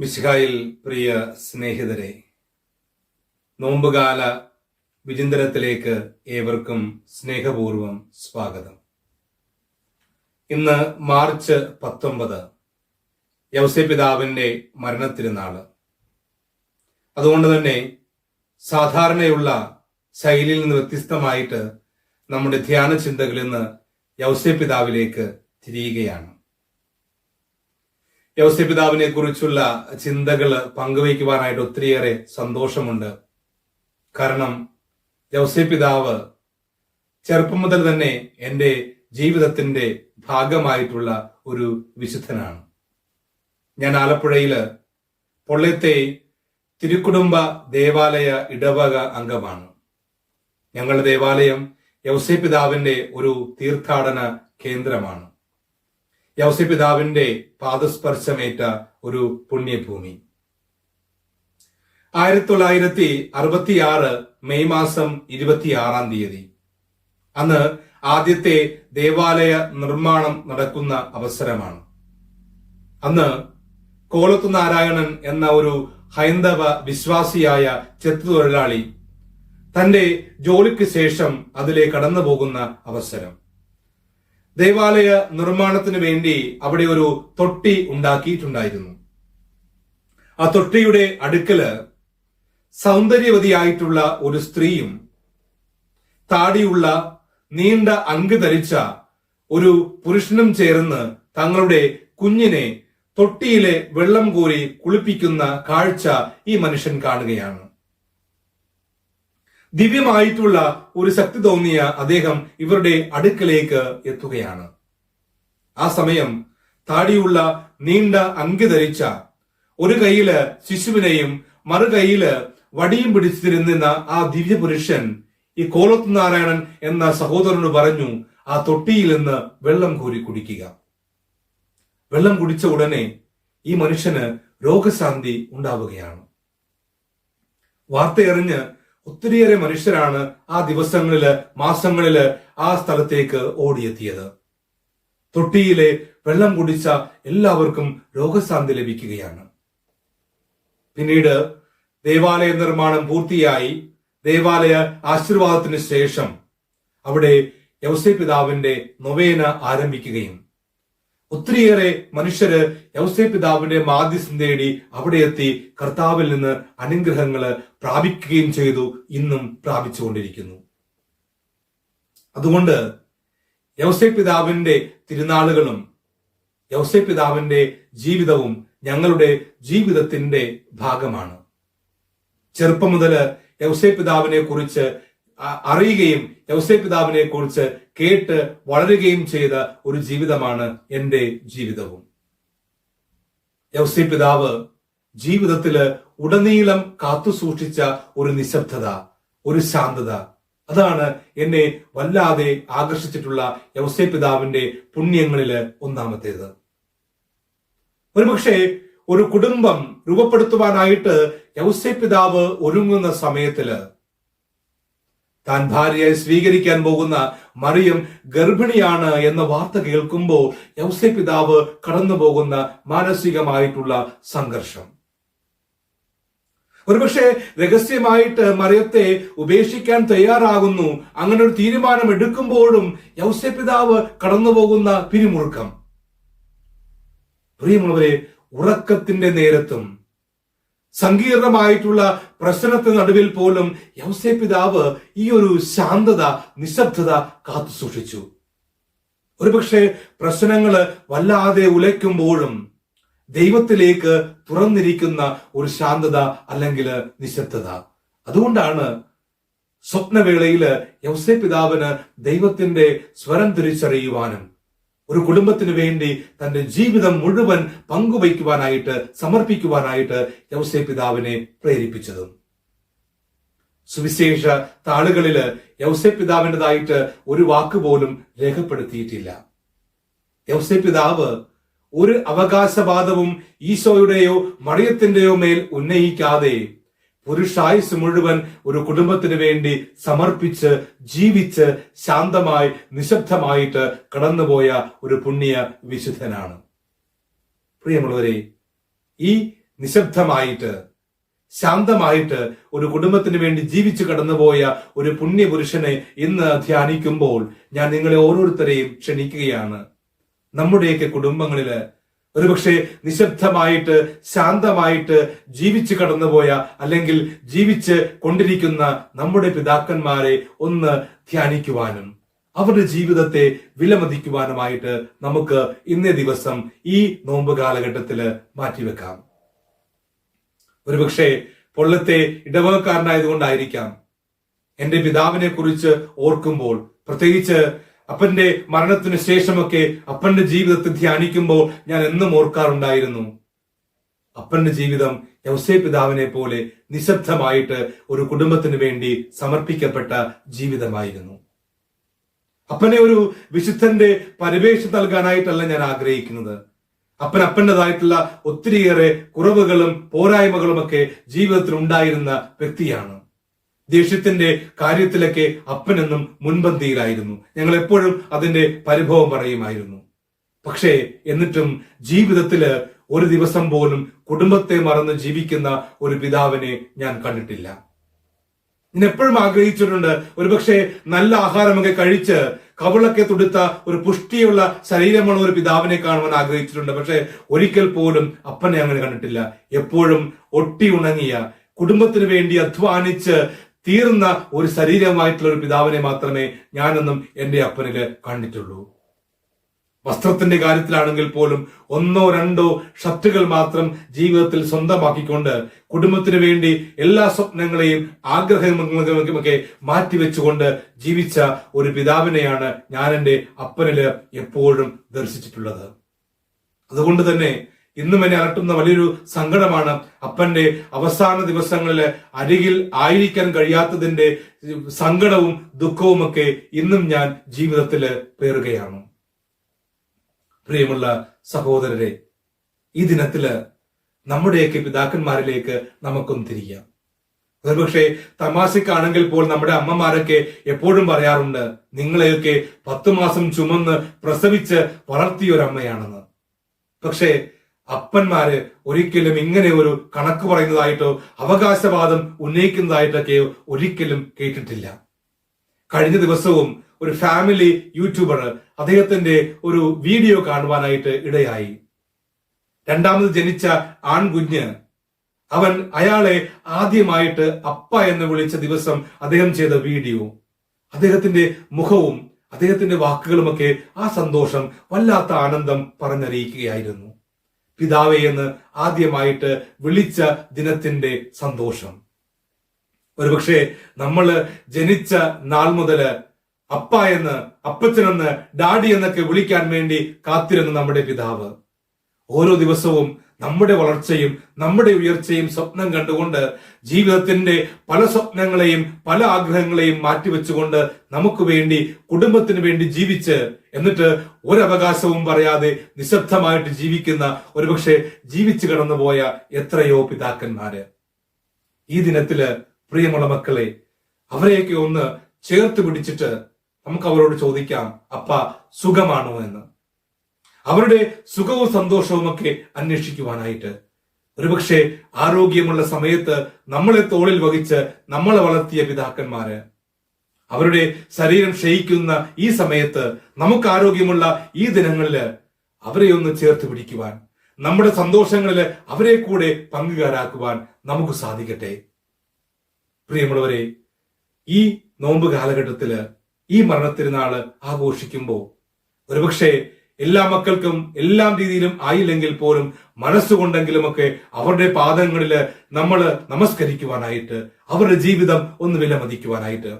മിശിഹായിൽ പ്രിയ സ്നേഹിതരെ നോമ്പുകാല വിചിന്തനത്തിലേക്ക് ഏവർക്കും സ്നേഹപൂർവം സ്വാഗതം. ഇന്ന് മാർച്ച് പത്തൊമ്പത് യവസ്യപിതാവിന്റെ മരണത്തിരുന്നാൾ അതുകൊണ്ട് തന്നെ സാധാരണയുള്ള ശൈലിയിൽ നിന്ന് വ്യത്യസ്തമായിട്ട് നമ്മുടെ ധ്യാന ചിന്തകളിൽ നിന്ന് യവസ്യപിതാവിലേക്ക് തിരിയുകയാണ്. യവസ്യപിതാവിനെ കുറിച്ചുള്ള ചിന്തകൾ പങ്കുവയ്ക്കുവാനായിട്ട് ഒത്തിരിയേറെ സന്തോഷമുണ്ട്. കാരണം യവസ്യപിതാവ് ചെറുപ്പം മുതൽ തന്നെ എന്റെ ജീവിതത്തിന്റെ ഭാഗമായിട്ടുള്ള ഒരു വിശുദ്ധനാണ്. ഞാൻ ആലപ്പുഴയിൽ പൊള്ളത്തെ തിരുക്കുടുംബ ദേവാലയ ഇടവക അംഗമാണ്. ഞങ്ങളുടെ ദേവാലയം യവസ്യപിതാവിന്റെ ഒരു തീർത്ഥാടന കേന്ദ്രമാണ്. യവസ്യപിതാവിന്റെ പാദസ്പർശമേറ്റ ഒരു പുണ്യഭൂമി. ആയിരത്തി തൊള്ളായിരത്തി അറുപത്തിയാറ് മെയ് മാസം ഇരുപത്തിയാറാം തീയതി. അന്ന് ആദ്യത്തെ ദേവാലയ നിർമ്മാണം നടക്കുന്ന അവസരമാണ്. അന്ന് കോലത്തു നാരായണൻ എന്ന ഒരു ഹൈന്ദവ വിശ്വാസിയായ ചെത്തുതൊഴിലാളി തന്റെ ജോലിക്ക് ശേഷം അതിലെ കടന്നു പോകുന്ന അവസരം. ദേവാലയ നിർമ്മാണത്തിന് വേണ്ടി അവിടെ ഒരു തൊട്ടി ഉണ്ടാക്കിയിട്ടുണ്ടായിരുന്നു. ആ തൊട്ടിയുടെ അടുക്കൽ സൗന്ദര്യവതിയായിട്ടുള്ള ഒരു സ്ത്രീയും താടിയുള്ള നീണ്ട അങ്ക് ധരിച്ച ഒരു പുരുഷനും ചേർന്ന് തങ്ങളുടെ കുഞ്ഞിനെ തൊട്ടിയിലെ വെള്ളം കോരി കുളിപ്പിക്കുന്ന കാഴ്ച ഈ മനുഷ്യൻ കാണുകയാണ്. ദിവ്യമായിട്ടുള്ള ഒരു ശക്തി തോന്നിയ അദ്ദേഹം ഇവരുടെ അടുക്കലേക്ക് എത്തുകയാണ്. ആ സമയം താടിയുള്ള നീണ്ട അങ്കി ധരിച്ച ഒരു കൈയിൽ ശിശുവിനെയും മറു കൈയിൽ വടിയും പിടിച്ചിരുന്ന ആ ദിവ്യപുരുഷൻ ഈ കോലത്ത് നാരായണൻ എന്ന സഹോദരനോട് പറഞ്ഞു ആ തൊട്ടിയിൽ നിന്ന് വെള്ളം കോരി കുടിക്കുക. വെള്ളം കുടിച്ച ഉടനെ ഈ മനുഷ്യന് രോഗശാന്തി ഉണ്ടാവുകയാണ്. വാർത്തയറിഞ്ഞ് ഒത്തിരിയേറെ മനുഷ്യരാണ് ആ ദിവസങ്ങളിൽ മാസങ്ങളിൽ ആ സ്ഥലത്തേക്ക് ഓടിയെത്തിയത്. തൊട്ടിയിലെ വെള്ളം കുടിച്ച എല്ലാവർക്കും രോഗശാന്തി ലഭിക്കുകയാണ്. പിന്നീട് ദേവാലയ നിർമ്മാണം പൂർത്തിയായി. ദേവാലയ ആശീർവാദത്തിന് ശേഷം അവിടെ യവസേ പിതാവിന്റെ നൊവേന ആരംഭിക്കുകയും ഒത്തിരിയേറെ മനുഷ്യര് യൗസേ പിതാവിന്റെ മാധ്യസ്ഥം തേടി അവിടെ എത്തി കർത്താവിൽ നിന്ന് അനുഗ്രഹങ്ങൾ പ്രാപിക്കുകയും ചെയ്തു ഇന്നും പ്രാപിച്ചുകൊണ്ടിരിക്കുന്നു. അതുകൊണ്ട് യൗസേ പിതാവിന്റെ തിരുനാളുകളും യൗസേ പിതാവിന്റെ ജീവിതവും ഞങ്ങളുടെ ജീവിതത്തിന്റെ ഭാഗമാണ്. ചെറുപ്പം മുതൽ യൗസേ പിതാവിനെ കുറിച്ച് അറിയുകയും യൗസേ പിതാവിനെ കുറിച്ച് കേട്ട് വളരുകയും ചെയ്ത ഒരു ജീവിതമാണ് എന്റെ ജീവിതവും. യൗസേ പിതാവ് ജീവിതത്തിൽ ഉടനീളം കാത്തു സൂക്ഷിച്ച ഒരു നിശബ്ദത ഒരു ശാന്തത. അതാണ് എന്നെ വല്ലാതെ ആകർഷിച്ചിട്ടുള്ള യൗസേ പിതാവിന്റെ പുണ്യങ്ങളിൽ ഒന്നാമത്തേത്. ഒരുപക്ഷെ ഒരു കുടുംബം രൂപപ്പെടുത്തുവാനായിട്ട് യൗസേ പിതാവ് ഒരുങ്ങുന്ന സമയത്തിൽ താൻ ഭാര്യയെ സ്വീകരിക്കാൻ പോകുന്ന മറിയം ഗർഭിണിയാണ് എന്ന വാർത്ത കേൾക്കുമ്പോൾ യൗസെ പിതാവ് കടന്നു പോകുന്ന മാനസികമായിട്ടുള്ള സംഘർഷം. ഒരുപക്ഷെ രഹസ്യമായിട്ട് മറിയത്തെ ഉപേക്ഷിക്കാൻ തയ്യാറാകുന്നു. അങ്ങനെ ഒരു തീരുമാനം എടുക്കുമ്പോഴും യൗസെ പിതാവ് കടന്നു പോകുന്ന പിരിമുറുക്കം. പ്രിയമുള്ളവരെ ഉറക്കത്തിന്റെ നേരത്തും സങ്കീർണമായിട്ടുള്ള പ്രശ്നത്തിന് നടുവിൽ പോലും യൗസേ പിതാവ് ഈ ഒരു ശാന്തത നിശബ്ദത കാത്തു സൂക്ഷിച്ചു. ഒരുപക്ഷെ പ്രശ്നങ്ങൾ വല്ലാതെ ഉലയ്ക്കുമ്പോഴും ദൈവത്തിലേക്ക് തുറന്നിരിക്കുന്ന ഒരു ശാന്തത അല്ലെങ്കിൽ നിശബ്ദത. അതുകൊണ്ടാണ് സ്വപ്നവേളയിൽ യൗസേ പിതാവിന് ദൈവത്തിന്റെ സ്വരം തിരിച്ചറിയുവാനും ഒരു കുടുംബത്തിന് വേണ്ടി തന്റെ ജീവിതം മുഴുവൻ പങ്കുവയ്ക്കുവാനായിട്ട് സമർപ്പിക്കുവാനായിട്ട് യൗസേ പിതാവിനെ പ്രേരിപ്പിച്ചതും. സുവിശേഷ താളുകളിൽ യൗസേ പിതാവിന്റെതായിട്ട് ഒരു വാക്ക് പോലും രേഖപ്പെടുത്തിയിട്ടില്ല. യൗസേ പിതാവ് ഒരു അവകാശവാദവും ഈശോയുടെയോ മറിയത്തിന്റെയോ മേൽ ഉന്നയിക്കാതെ പുരുഷായുസ് മുഴുവൻ ഒരു കുടുംബത്തിന് വേണ്ടി സമർപ്പിച്ച് ജീവിച്ച് ശാന്തമായി നിശബ്ദമായിട്ട് കടന്നുപോയ ഒരു പുണ്യ വിശുദ്ധനാണ്. പ്രിയമുള്ളവരെ ഈ നിശബ്ദമായിട്ട് ശാന്തമായിട്ട് ഒരു കുടുംബത്തിന് വേണ്ടി ജീവിച്ചു കടന്നുപോയ ഒരു പുണ്യപുരുഷനെ ഇന്ന് ധ്യാനിക്കുമ്പോൾ ഞാൻ നിങ്ങളെ ഓരോരുത്തരെയും ക്ഷണിക്കുകയാണ്. നമ്മുടെയൊക്കെ കുടുംബങ്ങളിൽ ഒരുപക്ഷെ നിശബ്ദമായിട്ട് ശാന്തമായിട്ട് ജീവിച്ചു കടന്നുപോയ അല്ലെങ്കിൽ ജീവിച്ച് കൊണ്ടിരിക്കുന്ന നമ്മുടെ പിതാക്കന്മാരെ ഒന്ന് ധ്യാനിക്കുവാനും അവരുടെ ജീവിതത്തെ വിലമതിക്കുവാനുമായിട്ട് നമുക്ക് ഇന്നേ ദിവസം ഈ നോമ്പ് കാലഘട്ടത്തിൽ മാറ്റിവെക്കാം. ഒരുപക്ഷെ പൊള്ളത്തെ ഇടവകക്കാരനായതുകൊണ്ടായിരിക്കാം. എന്റെ പിതാവിനെ കുറിച്ച് ഓർക്കുമ്പോൾ പ്രത്യേകിച്ച് അപ്പന്റെ മരണത്തിന് ശേഷമൊക്കെ അപ്പന്റെ ജീവിതത്തെ ധ്യാനിക്കുമ്പോൾ ഞാൻ എന്നും ഓർക്കാറുണ്ടായിരുന്നു. അപ്പന്റെ ജീവിതം യൗസേ പിതാവിനെ പോലെ നിശബ്ദമായിട്ട് ഒരു കുടുംബത്തിന് വേണ്ടി സമർപ്പിക്കപ്പെട്ട ജീവിതമായിരുന്നു. അപ്പനെ ഒരു വിശുദ്ധന്റെ പരിവേഷം നൽകാനായിട്ടല്ല ഞാൻ ആഗ്രഹിക്കുന്നത്. അപ്പൻ അപ്പന്റെതായിട്ടുള്ള ഒത്തിരിയേറെ കുറവുകളും പോരായ്മകളുമൊക്കെ ജീവിതത്തിൽ ഉണ്ടായിരുന്ന വ്യക്തിയാണ്. ദേഷ്യത്തിന്റെ കാര്യത്തിലൊക്കെ അപ്പനെന്നും മുൻപന്തിയിലായിരുന്നു. ഞങ്ങൾ എപ്പോഴും അതിന്റെ പരിഭവം പറയുമായിരുന്നു. പക്ഷേ എന്നിട്ടും ജീവിതത്തിൽ ഒരു ദിവസം പോലും കുടുംബത്തെ മറന്ന് ജീവിക്കുന്ന ഒരു പിതാവിനെ ഞാൻ കണ്ടിട്ടില്ല. ഞാൻ എപ്പോഴും ആഗ്രഹിച്ചിട്ടുണ്ട്. ഒരുപക്ഷെ നല്ല ആഹാരമൊക്കെ കഴിച്ച് കവിളൊക്കെ തുടുത്ത ഒരു പുഷ്ടിയുള്ള ശരീരമുള്ള ഒരു പിതാവിനെ കാണുവാൻ ആഗ്രഹിച്ചിട്ടുണ്ട്. പക്ഷെ ഒരിക്കൽ പോലും അപ്പനെ അങ്ങനെ കണ്ടിട്ടില്ല. എപ്പോഴും ഒട്ടി ഉണങ്ങിയ കുടുംബത്തിന് വേണ്ടി അധ്വാനിച്ച് തീർന്ന ഒരു ശരീരമായിട്ടുള്ള ഒരു പിതാവിനെ മാത്രമേ ഞാനെന്നും എന്റെ അപ്പനിൽ കണ്ടിട്ടുള്ളൂ. വസ്ത്രത്തിന്റെ കാര്യത്തിലാണെങ്കിൽ പോലും ഒന്നോ രണ്ടോ ഷർട്ടുകൾ മാത്രം ജീവിതത്തിൽ സ്വന്തമാക്കിക്കൊണ്ട് കുടുംബത്തിന് വേണ്ടി എല്ലാ സ്വപ്നങ്ങളെയും ആഗ്രഹങ്ങളൊക്കെ മാറ്റിവെച്ചുകൊണ്ട് ജീവിച്ച ഒരു പിതാവിനെയാണ് ഞാൻ എന്റെ അപ്പനിൽ എപ്പോഴും ദർശിച്ചിട്ടുള്ളത്. അതുകൊണ്ട് തന്നെ ഇന്നും എന്നെ അലട്ടുന്ന വലിയൊരു സങ്കടമാണ് അപ്പന്റെ അവസാന ദിവസങ്ങളിൽ അരികിൽ ആയിരിക്കാൻ കഴിയാത്തതിന്റെ സങ്കടവും ദുഃഖവും ഒക്കെ ഇന്നും ഞാൻ ജീവിതത്തിൽ പേറുകയാണ്. പ്രിയമുള്ള സഹോദരരെ ഈ ദിനത്തിൽ നമ്മുടെയൊക്കെ പിതാക്കന്മാരിലേക്ക് നമുക്കൊന്ന് തിരിയാം. ഒരുപക്ഷെ തമാശക്കാണെങ്കിൽ പോൽ നമ്മുടെ അമ്മമാരൊക്കെ എപ്പോഴും പറയാറുണ്ട് നിങ്ങളെയൊക്കെ പത്തു മാസം ചുമന്ന് പ്രസവിച്ച് വളർത്തിയ ഒരു അമ്മയാണെന്ന് പക്ഷേ അപ്പന്മാര് ഒരിക്കലും ഇങ്ങനെ ഒരു കണക്ക് പറയുന്നതായിട്ടോ അവകാശവാദം ഉന്നയിക്കുന്നതായിട്ടൊക്കെയോ ഒരിക്കലും കേട്ടിട്ടില്ല. കഴിഞ്ഞ ദിവസവും ഒരു ഫാമിലി യൂട്യൂബർ അദ്ദേഹത്തിന്റെ ഒരു വീഡിയോ കാണുവാനായിട്ട് ഇടയായി. രണ്ടാമത് ജനിച്ച ആൺകുഞ്ഞ്. അവൻ അയാളെ ആദ്യമായിട്ട് അപ്പ എന്ന് വിളിച്ച ദിവസം അദ്ദേഹം ചെയ്ത വീഡിയോ. അദ്ദേഹത്തിന്റെ മുഖവും അദ്ദേഹത്തിന്റെ വാക്കുകളുമൊക്കെ ആ സന്തോഷം വല്ലാത്ത ആനന്ദം പറഞ്ഞറിയിക്കുകയായിരുന്നു. പിതാവേ എന്ന് ആദ്യമായിട്ട് വിളിച്ച ദിനത്തിന്റെ സന്തോഷം. ഒരുപക്ഷെ നമ്മൾ ജനിച്ച നാൾ മുതൽ അപ്പ എന്ന് അപ്പച്ചനെന്ന് ഡാഡി എന്നൊക്കെ വിളിക്കാൻ വേണ്ടി കാത്തിരുന്ന നമ്മുടെ പിതാവ്. ഓരോ ദിവസവും നമ്മുടെ വളർച്ചയും നമ്മുടെ ഉയർച്ചയും സ്വപ്നം കണ്ടുകൊണ്ട് ജീവിതത്തിന്റെ പല സ്വപ്നങ്ങളെയും പല ആഗ്രഹങ്ങളെയും മാറ്റിവെച്ചുകൊണ്ട് നമുക്ക് വേണ്ടി കുടുംബത്തിന് വേണ്ടി ജീവിച്ച് എന്നിട്ട് ഒരവകാശവും പറയാതെ നിശബ്ദമായിട്ട് ജീവിക്കുന്ന ഒരുപക്ഷെ ജീവിച്ചു കടന്നുപോയ എത്രയോ പിതാക്കന്മാര്. ഈ ദിനത്തിൽ പ്രിയമുള്ള മക്കളെ അവരെയൊക്കെ ഒന്ന് ചേർത്ത് പിടിച്ചിട്ട് നമുക്ക് അവരോട് ചോദിക്കാം അപ്പ സുഖമാണോ? എന്ന്. അവരുടെ സുഖവും സന്തോഷവും ഒക്കെ അന്വേഷിക്കുവാനായിട്ട്. ഒരുപക്ഷെ ആരോഗ്യമുള്ള സമയത്ത് നമ്മളെ തോളിൽ വഹിച്ച് നമ്മളെ വളർത്തിയ പിതാക്കന്മാര്. അവരുടെ ശരീരം ക്ഷയിക്കുന്ന ഈ സമയത്ത് നമുക്ക് ആരോഗ്യമുള്ള ഈ ദിനങ്ങളിൽ അവരെ ഒന്ന് ചേർത്ത് പിടിക്കുവാൻ നമ്മുടെ സന്തോഷങ്ങളിൽ അവരെ കൂടെ പങ്കുകാരാക്കുവാൻ നമുക്ക് സാധിക്കട്ടെ. പ്രിയമുള്ളവരെ ഈ നോമ്പ് കാലഘട്ടത്തിൽ ഈ മരണത്തിരുന്നാൾ ആഘോഷിക്കുമ്പോൾ ഒരുപക്ഷെ എല്ലാ മക്കൾക്കും എല്ലാം രീതിയിലും ആയില്ലെങ്കിൽ പോലും മനസ്സുകൊണ്ടെങ്കിലുമൊക്കെ അവരുടെ പാദങ്ങളിൽ നമ്മൾ നമസ്കരിക്കുവാനായിട്ട് അവരുടെ ജീവിതം ഒന്ന് വിലമതിക്കുവാനായിട്ട്.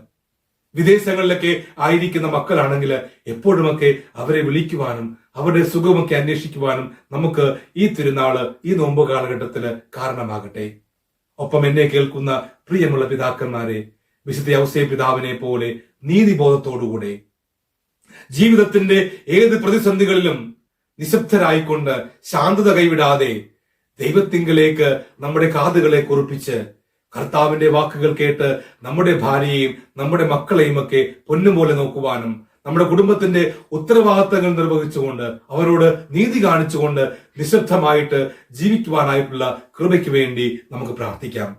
വിദേശങ്ങളിലൊക്കെ ആയിരിക്കുന്ന മക്കളാണെങ്കിൽ എപ്പോഴുമൊക്കെ അവരെ വിളിക്കുവാനും അവരുടെ സുഖമൊക്കെ അന്വേഷിക്കുവാനും നമുക്ക് ഈ തിരുനാൾ ഈ നോമ്പ് കാലഘട്ടത്തിൽ കാരണമാകട്ടെ. ഒപ്പം എന്നെ കേൾക്കുന്ന പ്രിയമുള്ള പിതാക്കന്മാരെ വിശുദ്ധ ഔസേ പിതാവിനെ പോലെ നീതിബോധത്തോടുകൂടെ ജീവിതത്തിന്റെ ഏത് പ്രതിസന്ധികളിലും നിശബ്ദരായിക്കൊണ്ട് ശാന്തത കൈവിടാതെ ദൈവത്തിങ്കലേക്ക് നമ്മുടെ കാതുകളെ കുറിപ്പിച്ച് കർത്താവിന്റെ വാക്കുകൾ കേട്ട് നമ്മുടെ ഭാര്യയെയും നമ്മുടെ മക്കളെയും ഒക്കെ പൊന്നുപോലെ നോക്കുവാനും നമ്മുടെ കുടുംബത്തിന്റെ ഉത്തരവാദിത്തങ്ങൾ നിർവഹിച്ചുകൊണ്ട് അവരോട് നീതി കാണിച്ചുകൊണ്ട് നിശബ്ദമായിട്ട് ജീവിക്കുവാനായിട്ടുള്ള കൃപയ്ക്ക് വേണ്ടി നമുക്ക് പ്രാർത്ഥിക്കാം.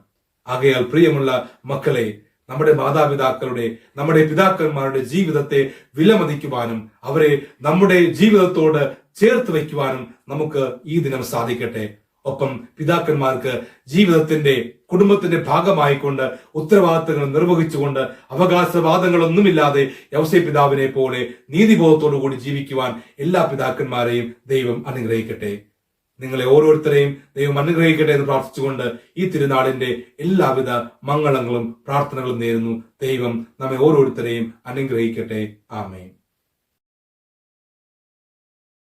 ആകയാൽ പ്രിയമുള്ള മക്കളെ നമ്മുടെ മാതാപിതാക്കളുടെ നമ്മുടെ പിതാക്കന്മാരുടെ ജീവിതത്തെ വിലമതിക്കുവാനും അവരെ നമ്മുടെ ജീവിതത്തോട് ചേർത്ത് വയ്ക്കുവാനും നമുക്ക് ഈ ദിനം സാധിക്കട്ടെ. ഒപ്പം പിതാക്കന്മാർക്ക് ജീവിതത്തിന്റെ കുടുംബത്തിന്റെ ഭാഗമായിക്കൊണ്ട് ഉത്തരവാദിത്തങ്ങൾ നിർവഹിച്ചുകൊണ്ട് അവകാശവാദങ്ങളൊന്നുമില്ലാതെ യവസേ പിതാവിനെ പോലെ നീതിബോധത്തോടു കൂടി ജീവിക്കുവാൻ എല്ലാ പിതാക്കന്മാരെയും ദൈവം അനുഗ്രഹിക്കട്ടെ. നിങ്ങളെ ഓരോരുത്തരെയും ദൈവം അനുഗ്രഹിക്കട്ടെ എന്ന് പ്രാർത്ഥിച്ചുകൊണ്ട് ഈ തിരുനാളിന്റെ എല്ലാവിധ മംഗളങ്ങളും പ്രാർത്ഥനകളും നേരുന്നു. ദൈവം നമ്മെ ഓരോരുത്തരെയും അനുഗ്രഹിക്കട്ടെ. ആമേൻ.